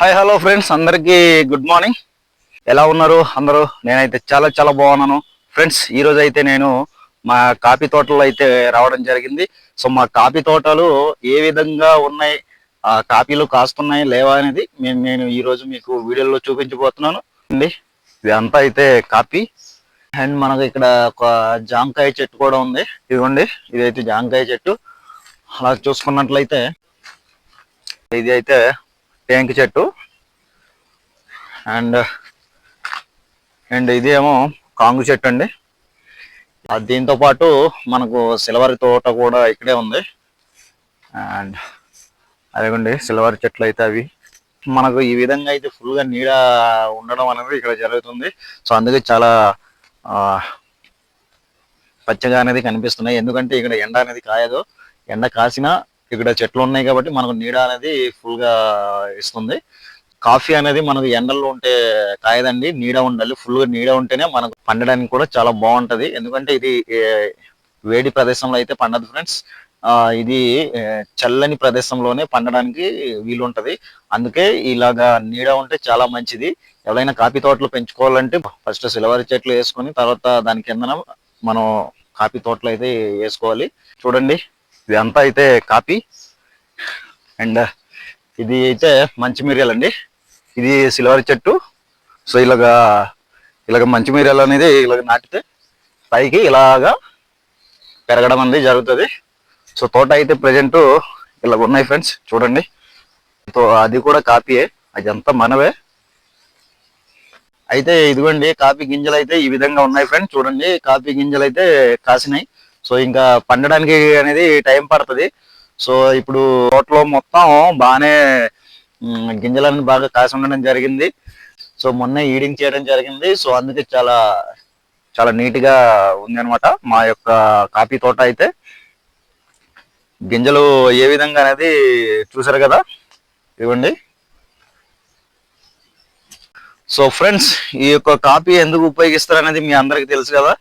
Hi hello friends అందరికీ good morning ఎలా ఉన్నారు? అందరూ? నేనైతే చాలా చాలా బాగున్నాను. ఫ్రెండ్స్ ఈ రోజు అయితే నేను మా కాఫీ తోటలో అయితే రావడం జరిగింది. సో మా కాఫీ తోటలు ఏ విధంగా ఉన్నాయి? ఆ కాఫీలు కాస్తున్నాయి లేవా అనేది మేము నేను ఈ రోజు మీకు వీడియోలో చూపించబోతున్నాను. అండి ఇదంతా అయితే కాఫీ. అండ్ మనకు ఇక్కడ ఒక జాంకాయ చెట్టు కూడా ఉంది. ఇదిగోండి ఇదైతే జాంకాయ చెట్టు. అలా చూసుకున్నట్లయితే ఇది అయితే టేంక్ చెట్టు. అండ్ అండ్ ఇది ఏమో కాంగు చెట్టు అండి. దీంతో పాటు మనకు సిల్వర్ తోట కూడా ఇక్కడే ఉంది. అండ్ అదేగోండి సిల్వర్ చెట్లు అయితే అవి. మనకు ఈ విధంగా అయితే ఫుల్గా గా నీడ ఉండడం అనేది ఇక్కడ జరుగుతుంది. సో అందుకే చాలా పచ్చగా అనేది కనిపిస్తున్నాయి. ఎందుకంటే ఇక్కడ ఎండ అనేది కాయదు. ఎండ కాసినా ఇక్కడ చెట్లు ఉన్నాయి కాబట్టి మనకు నీడ అనేది ఫుల్గా ఇస్తుంది. కాఫీ అనేది మనకు ఎండల్లో ఉంటే కాయదండి నీడ ఉండాలి. ఫుల్గా నీడ ఉంటేనే మనకు పండడానికి కూడా చాలా బాగుంటది. ఎందుకంటే ఇది వేడి ప్రదేశంలో అయితే పండదు ఫ్రెండ్స్. ఆ ఇది చల్లని ప్రదేశంలోనే పండడానికి వీలుంటది. అందుకే ఇలాగా నీడ ఉంటే చాలా మంచిది. ఎవరైనా కాఫీ తోటలు పెంచుకోవాలంటే ఫస్ట్ సిల్వర్ చెట్లు వేసుకొని తర్వాత దాని కిందన మనం కాఫీ తోటలు అయితే వేసుకోవాలి. చూడండి. ఇదంతా అయితే కాఫీ అండ్ uh, ఇది అయితే మంచి మిరియాలు అండి. ఇది సిల్వర్ చెట్టు. సో ఇలాగా ఇలాగ మంచి మిరియాలు అనేది ఇలాగ నాటితే పైకి ఇలాగా పెరగడం అనేది జరుగుతుంది. సో తోట అయితే ప్రజెంట్ ఇలాగ ఉన్నాయి ఫ్రెండ్స్ చూడండి. సో అది కూడా కాపీయే. అది మనవే. అయితే ఇదిగోండి కాఫీ గింజలు అయితే ఈ విధంగా ఉన్నాయి ఫ్రెండ్స్ చూడండి కాఫీ గింజలు అయితే కాసినాయి. సో ఇంకా పండడానికి అనేది టైం పడుతుంది. సో ఇప్పుడు తోటలో మొత్తం బాగానే గింజలన్నీ బాగా కాసి ఉండడం జరిగింది. సో మొన్న ఈడింగ్ చేయడం జరిగింది. సో అందుకే చాలా చాలా నీట్గా ఉంది అనమాట మా యొక్క కాఫీ తోట అయితే. గింజలు ఏ విధంగా అనేది చూసారు కదా? ఇవ్వండి. సో ఫ్రెండ్స్ ఈ యొక్క కాఫీ ఎందుకు ఉపయోగిస్తారు అనేది మీ అందరికి తెలుసు కదా.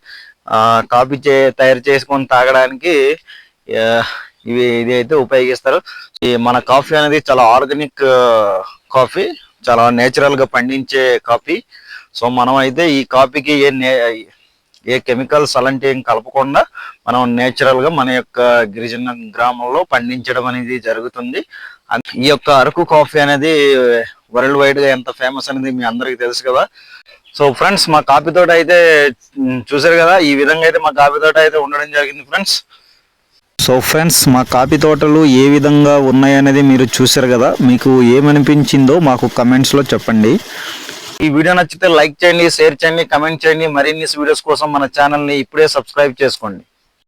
కాఫీ చే తయారు చేసుకొని తాగడానికి ఇవి ఇది అయితే ఉపయోగిస్తారు. ఈ మన కాఫీ అనేది చాలా ఆర్గానిక్ కాఫీ చాలా నేచురల్గా పండించే కాఫీ. సో మనం అయితే ఈ కాఫీకి ఏ నే- ఏ కెమికల్స్ అలాంటివి ఏం కలపకుండా మనం నేచురల్గా మన యొక్క గిరిజన గ్రామంలో పండించడం అనేది జరుగుతుంది. ఈ యొక్క అరకు కాఫీ అనేది వరల్డ్ వైడ్గా ఎంత ఫేమస్ అనేది మీ అందరికి తెలుసు కదా. సో ఫ్రెండ్స్ మా కాఫీ తోట అయితే చూసారు కదా ఈ విధంగా అయితే మా కాఫీ తోట అయితే ఉండడం జరిగింది ఫ్రెండ్స్. సో ఫ్రెండ్స్ మా కాఫీ తోటలు ఏ విధంగా ఉన్నాయనేది మీరు చూసారు కదా మీకు ఏమనిపించిందో మాకు కమెంట్స్లో చెప్పండి. ఈ వీడియో నచ్చితే లైక్ చేయండి షేర్ చేయండి కమెంట్ చేయండి. మరిన్ని వీడియోస్ కోసం మన ఛానల్ని ఇప్పుడే సబ్స్క్రైబ్ చేసుకోండి.